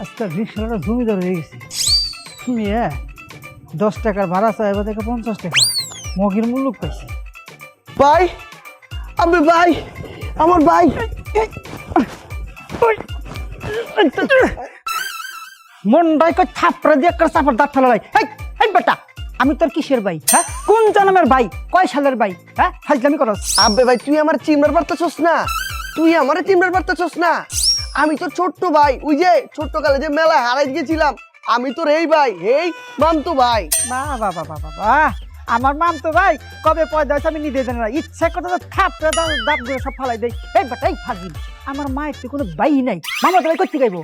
আজকাল রিক্সাটা জমিদার হয়ে গেছে। মেয়ে দশ টাকার ভাড়া চাই এবার থেকে পঞ্চাশ টাকা। মগের মূল্য পাইছে ভাই আমি ভাই আমার ভাই। মন্ডাই কই থাপড়া দিয়ে একটা চাপড় দাঁত ফেলা হেই হেই বেটা আমি তোর কিসের ভাই হ্যাঁ? কোন জন্মের ভাই কয় সালের ভাই হ্যাঁ? ফাজলামি করস। আব্বে ভাই তুই আমার চিমড়ার পারতেছস না। তুই আমার চিমড়ার পারতেছস না। আমি তো ছোট্ট ভাই ওই যে ছোট্ট কালে যে মেলা হারাই গেছিলাম আমি তোর এই ভাই হেই মামতো ভাই। বাহ বাহ, বাহ আমার মাম তো ভাই কবে পয়দা হয়েছে আমি নিতে জানি না। ইচ্ছা করে তো থাপড়া দাও দাঁত করে সব ফালাই দেই এই বেটা এই ফাজিল আমার মায়ের তো কোনো ভাই নাই। মামা তো ভাই করতে গাইবো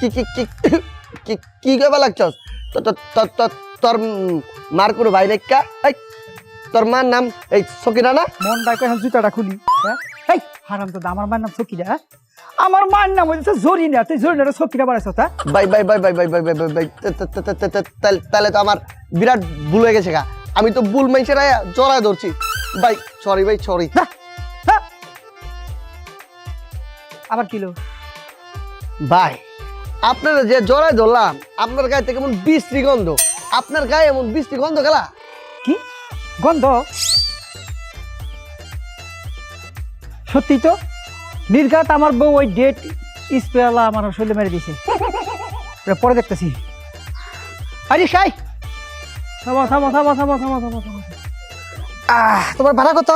কি কি কি কি কি কইবা লাগছস তোর মার কোনো ভাই নাইকা এই তোর মার নাম এই সকিনা না? মন মনটাই কখন জুতাটা খুলি হ্যাঁ? হারাম তো আমার মায়ের নাম সকিরা হ্যাঁ? আমার মায়ের নাম হচ্ছে জরিনা তুই জরিনাটা সকিরা বাড়াইছ তা ভাই ভাই ভাই ভাই ভাই তা- তা- তা- তা- তা- তাহলে তো আমার বিরাট ভুল হয়ে গেছে গা। আমি তো ভুল মাইসের জড়ায় ধরছি। ভাই সরি ভাই সরি হ্যাঁ। আবার কিলো ভাই আপনারা যে জড়ায় ধরলাম আপনার গায়ে থেকে এমন বৃষ্টি গন্ধ। আপনার গায়ে এমন বৃষ্টি গন্ধ গেলা। কি? গন্ধ। সত্যি তো? নির্ঘাত আমার বউ ওই ডেট স্প্রেলা আমার শরীরে মেরে এটা পরে দেখতেছি। আরে সাই! থামো থামো থামো থামো থামো থামো থামো আহ তোমার ভাড়া কত?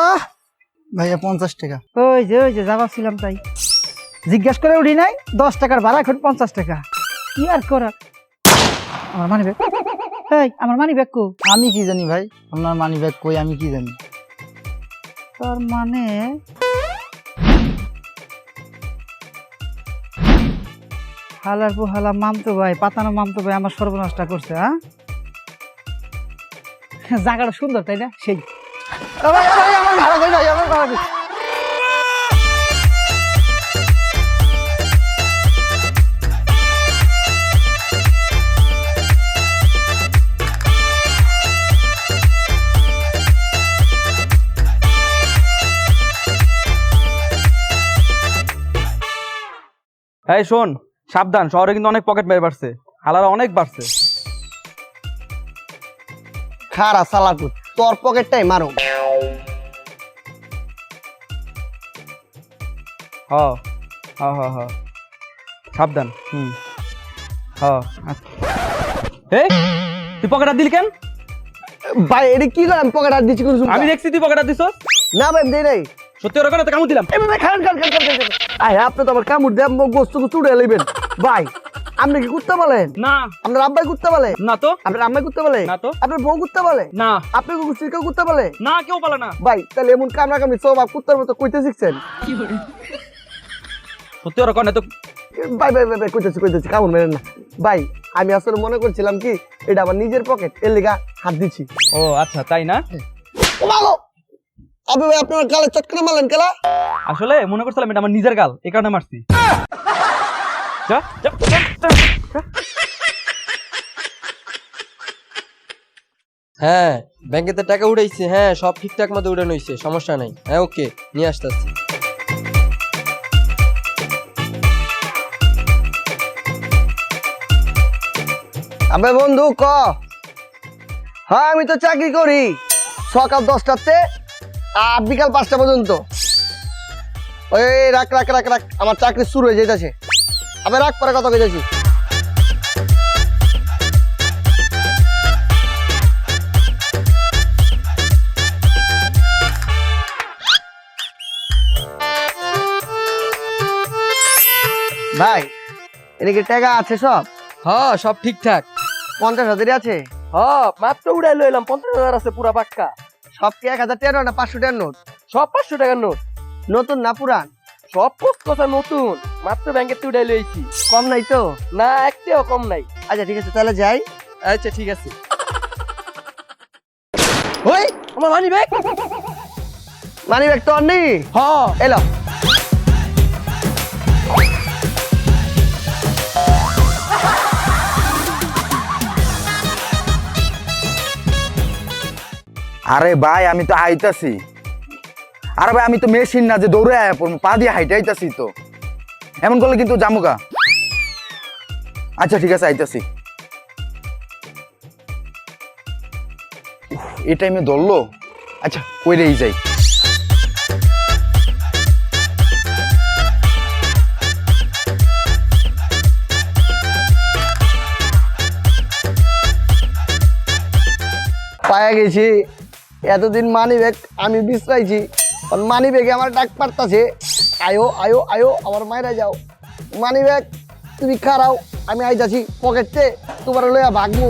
ভাইয়া পঞ্চাশ টাকা। ওই যে ওই যে যাবা ছিলাম তাই। জিজ্ঞাসা করে উঠি নাই দশ টাকার ভাড়া এখন পঞ্চাশ টাকা। কি আর করার? আমার মানি ব্যাগ এই আমার মানি ব্যাগ কো আমি কি জানি ভাই আপনার মানি ব্যাগ কই আমি কি জানি তার মানে হালার পু হালা মামতো ভাই পাতানো মামতো ভাই আমার সর্বনাশটা করছে হ্যাঁ জায়গাটা সুন্দর তাই না সেই আমার ভাড়া আমার ভাড়া এই শোন সাবধান শহরে কিন্তু অনেক পকেট মেরে বাড়ছে হালারা অনেক বাড়ছে। খারা সালাকু তোর পকেটটাই মারো হ হ হ হ। সাবধান হুম। হ আচ্ছা। এই তুই পকেট হাত দিলি কেন? ভাই এটা কি করে আমি পকেট হাত দিচ্ছি আমি দেখছি তুই পকেট দিছ না ভাই দেই নাই। সত্যি ওরা কেন কামড় দিলাম। খান খান খান খান আয় আপনি তো আমার কামড় দিয়ে গোস্ত গোস্ত উড়ে লইবেন। ভাই আপনি কি কুত্তা বলেন? না। আপনার আব্বাই কুত্তা বলে? না তো। আপনার আম্মাই কুত্তা বলে? না তো। আপনার বউ কুত্তা বলে? না। আপনি কেউ কুত্তা বলে? না কেউ পালে না। ভাই তাহলে এমন কামড়া কামড়ি সব আপ কুত্তার মতো কইতে শিখছেন? সত্যি ওরা কেন তো? ভাই ভাই ভাই কইতেছি কইতেছি কামড় মেরেন না। ভাই আমি আসলে মনে করছিলাম কি এটা আমার নিজের পকেট এর লিগা হাত দিচ্ছি ও আচ্ছা তাই না? ও মাগো আবে ভাই আপনার গালে চটকানা মারলেন কেলা? আসলে মনে করছিলাম এটা আমার নিজের গাল এই কারণে মারছি। যা, যা, যা, যা, যা। হ্যাঁ ব্যাংকেতে টাকা উঠাইছে হ্যাঁ সব ঠিকঠাক মতো উঠানো হয়েছে সমস্যা নাই। হ্যাঁ ওকে নিয়ে আসতেছি। আবে বন্ধু ক? হ্যাঁ আমি তো চাকরি করি। সকাল দশটাতে বিকাল পাঁচটা পর্যন্ত। ওই রাখ রাখ রাখ রাখ আমার চাকরি শুরু হয়ে যেতেছে আবে রাখ পরে কথা কইতেছি। ভাই এদিকে টাকা আছে সব? হ্যাঁ সব ঠিকঠাক। পঞ্চাশ হাজারই আছে? হ্যাঁ মাত্র উড়াই লইলাম পঞ্চাশ হাজার আছে পুরা পাক্কা। সব কি এক হাজার টাকা না পাঁচশো টাকার নোট? সব পাঁচশো টাকার নোট? নতুন না পুরান? সব কথা নতুন মাত্র ব্যাংকের উড়াই লইছি। কম নাই তো? না একটাও কম নাই। আচ্ছা ঠিক আছে তাহলে যাই। আচ্ছা ঠিক আছে। ওই! আমার মানি ব্যাগ মানি ব্যাগ তো আর নেই? হ। এলো। আরে ভাই, আমি তো আইতাছি আরে ভাই, আমি তো মেশিন না যে দৌড়ে আয়া পড়ব, পা দিয়ে হাইটে আইতাছি তো। এমন করলে কিন্তু জামুকা আচ্ছা ঠিক আছে, আইতাছি। এই টাইমে ধরলো? আচ্ছা ওই রেই যাই। পায়া গেছি। এতদিন মানি ব্যাগ আমি বিশ্রাইছি মানি ব্যাগে আমার ডাক পারতাছে। আয়ো আয়ো আয়ো আমার মায়েরা যাও। মানি ব্যাগ তুমি খারাও, আমি আইতাছি পকেটে, তোমার লইয়া ভাগবো।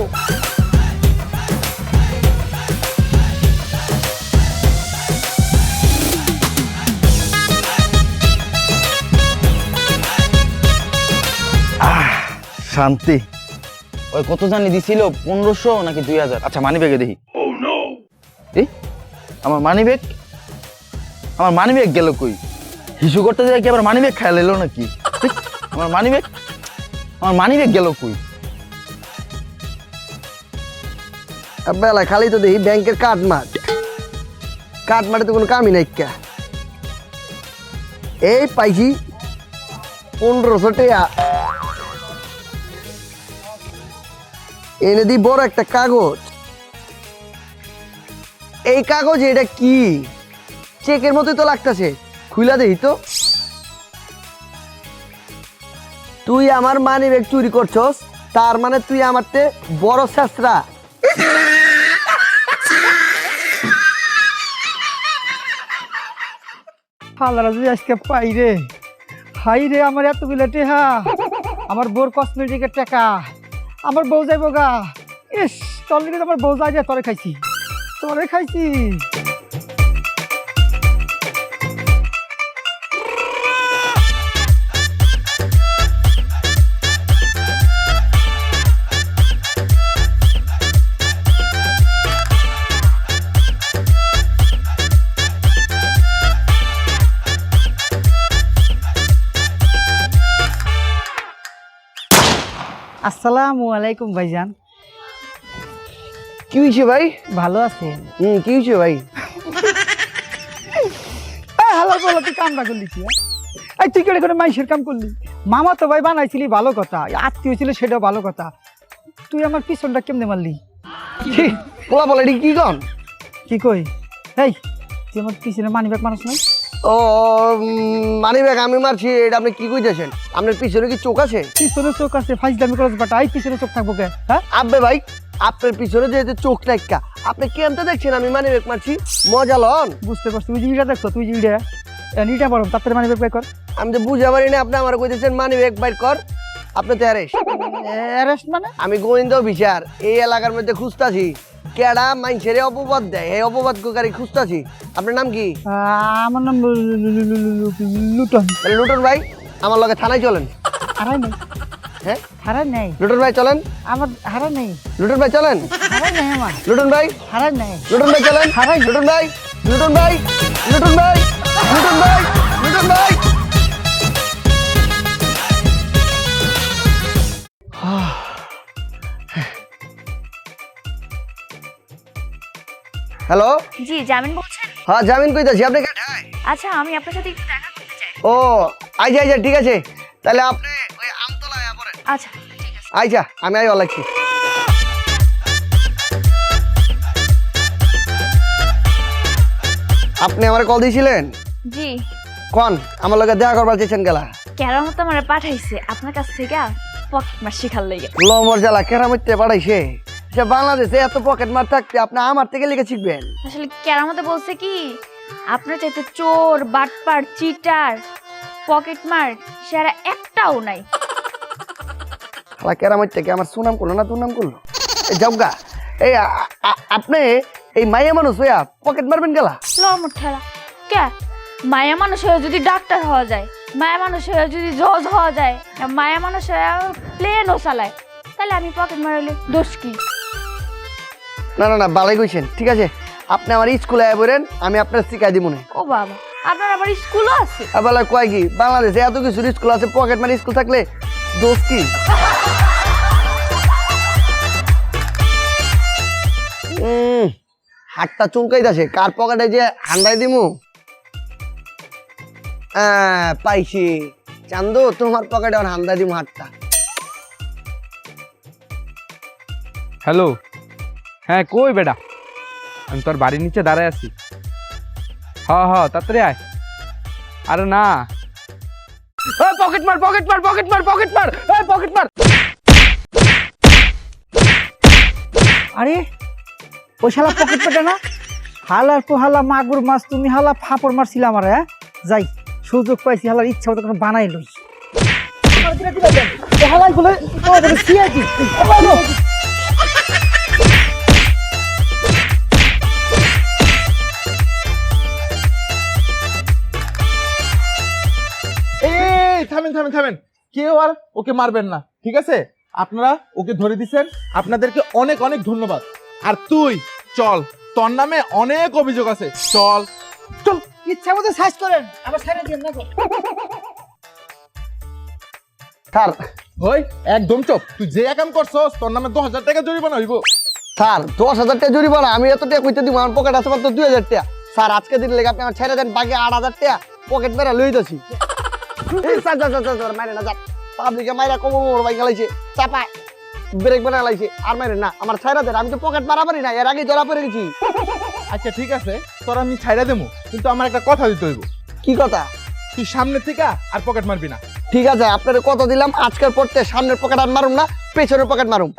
শান্তি। ওই কত জানি দিছিল? পনেরোশো নাকি দুই হাজার? আচ্ছা মানি ব্যাগে দেখি। এই আমার মানি ব্যাগ আমার মানি ব্যাগ গেল কই? হিসু করতে যাই কি আবার মানি ব্যাগ খেয়াল এলো নাকি আমার মানি ব্যাগ আমার মানি ব্যাগ গেল কই? বেলা খালি তো দেখি ব্যাংকের কাঠ মাঠ। কাঠ মাঠে তো কোনো কামই নাই কা। এই পাইছি পনেরোশো টাকা। এনে দিই বড় একটা কাগজ। এই কাগজ এটা কি? চেকের মতোই তো লাগতেছে। খুইলা দেই তো। তুই আমার মানি ব্যাগ চুরি করছস, তার মানে তুই আমার তে বড় শাস্ত্রা হালারা যদি আজকে পাই রে। হাই রে, আমার এতগুলো টেহা। আমার বউর কসমেটিকের টাকা। আমার বউ যাইব গা ইস, তোর আমার বউ যাই খাইছি। তরে খাইছি আসসালামু আলাইকুম ভাইজান কি হয়েছে ভাই? ভালো আছেন হুম কি হয়েছে ভাই? হালা বলা তুই কামটা করলি কি? এই তুই কেটে করে মাইসের কাম করলি? মামা তো ভাই বানাইছিলি ভালো কথা আত্মীয় ছিল সেটাও ভালো কথা। তুই আমার পিছনটা কেমনে মারলি? পোলা বলে কি কন? কি কই? এই তুই আমার পিছনে মানি ব্যাগ মানুষ নাই? ও মানি ব্যাগ আমি মারছি এটা আপনি কি কইতেছেন? আপনার পিছনে কি চোখ আছে? পিছনে চোখ আছে ফাইজ দামি করস বাটা এই পিছনে চোখ থাকব কে হ্যাঁ? আব্বে ভাই আপনার পিছনে যেহেতু চোখ নাইকা আপনি কেমতে দেখছেন? আমি মানি ব্যাগ মারছি। মজা লন। বুঝতে পারছি তুই জিনিসটা দেখছ তুই জিনিসটা? নিটা বলো তাড়াতাড়ি মানি কর। আমি তো বুঝা পারি না আপনি আমার কইতেছেন মানি ব্যাগ বাইর কর। আপনি তো অ্যারেস্ট অ্যারেস্ট মানে? আমি গোয়েন্দা বিচার এই এলাকার মধ্যে খুঁজতাছি। কেডা মাইনছের অপবাদ দেয় এই অপবাদ খুঁজতাছি। আপনার নাম কি? আমার নাম লুটন। লুটন ভাই আমার লগে থানায় চলেন। নেই। হ্যাঁ হারাই নেই। লুটন ভাই চলেন। আমার হারাই নেই। লুটন ভাই চলেন। হারাই নেই আমার। লুটন ভাই। হারাই নেই। লুটন ভাই চলেন। হারাই লুটন ভাই লুটন ভাই লুটন ভাই লুটন ভাই লুটন ভাই। হ্যালো জি জামিন বলছেন? হ্যাঁ জামিন কইতাছি। আপনি কেঠায় আচ্ছা আমি আপনার সাথে একটু দেখা করতে চাই। ও আইজা আইজা ঠিক আছে। তাহলে আপনি ওই আমতলায় পড়েন আচ্ছা আইজা আমি আই লাগছি আপনি আমার কল দিয়েছিলেন? জি। কন আমার লগে দেখা করবার চেয়েছেন গেলা। কেরামত আমার পাঠাইছে আপনার কাছ থেকে পকেট মার শিখার লেগে। লমর জ্বালা কেরামতে পাঠাইছে যে বাংলাদেশে এত পকেট মার থাকতে আপনি আমার থেকে লিখে শিখবেন। আসলে কেরামতে বলছে কি আপনার চাইতে চোর বাটপার চিটার পকেট মার সেরা একটাও নাই। খালা কেরামত থেকে আমার সুনাম করল না দুর্নাম করল? এই যাওগা এই আপনি এই মাইয়া মানুষ হইয়া পকেট মারবেন গেলা? লমর ঠেলা কে? মায়া মানুষ হয়ে যদি ডাক্তার হওয়া যায় মায়া মানুষ হয়ে যদি জজ হওয়া যায় মায়া মানুষ হয়ে প্লেনও চালায় তাহলে আমি পকেট মারালে দোষ কি? না না না বালাই কইছেন ঠিক আছে? আপনি আমার স্কুলে আয় বলেন আমি আপনার শিখাই দিব না। ও বাবা আপনার আবার স্কুলও আছে? আবার কয় কি? বাংলাদেশে এত কিছু স্কুল আছে পকেট মারি স্কুল থাকলে দোষ কি? হাতটা চুলকাইতাছে, কার পকেটে যে হান্ডাই দিমু? পাইছি। চান্দু, তোমার পকেটে আমার হামদা দিম হাতটা। হ্যালো হ্যাঁ কই বেটা? আমি তোর বাড়ির নিচে দাঁড়ায় আছি। হ হ, তাড়াতাড়ি আয়। আরে না। পকেট মার পকেট মার পকেট মার পকেট মার। পকেট মার। আরে! ওই শালা পকেট পেটে না? হালার তো হালা মাগুর মাছ তুমি হালা ফাপড় মারছিলে আমার হ্যাঁ? যাই সুযোগ পাইছি হালার ইচ্ছা মতো কোনো বানাই লই। হালাই বলে এই থামেন থামেন থামেন। কেউ আর ওকে মারবেন না ঠিক আছে? আপনারা ওকে ধরে দিছেন। আপনাদেরকে অনেক অনেক ধন্যবাদ। আর তুই চল তোর নামে অনেক অভিযোগ আছে চল। চল ইচ্ছা মতো সাইজ করেন আবার ছেড়ে দিন না গো। স্যার। ওই একদম চুপ। তুই যে কাম করছস তোর নামে দশ হাজার টাকা জরিমানা হইব। স্যার দশ হাজার টাকা জরিমানা আমি এত টাকা কইতে দিব আমার পকেট আছে মাত্র দুই হাজার টাকা। স্যার আজকে দিন লেগে আপনি আমার ছেড়ে দেন বাকি আট হাজার টাকা পকেট মেরা লই দছি স্যার স্যার স্যার স্যার মাইরে না যাক পাবলিকে মাইরা কম মোর বাইক লাইছে চাপায়। ব্রেক বানা লাগছে আর মাইরে না আমার ছাইরা দেন আমি তো পকেট মারা পারি না এর আগে ধরা পড়ে গেছি। আচ্ছা ঠিক আছে তোর আমি ছাইরা দেবো কিন্তু আমার একটা কথা দিতে হইব। কি কথা? তুই সামনে থেকে আর পকেট মারবি না। ঠিক আছে আপনারে কত দিলাম আজকের পড়তে সামনের পকেট আর মারুম না পেছনের পকেট মারুম।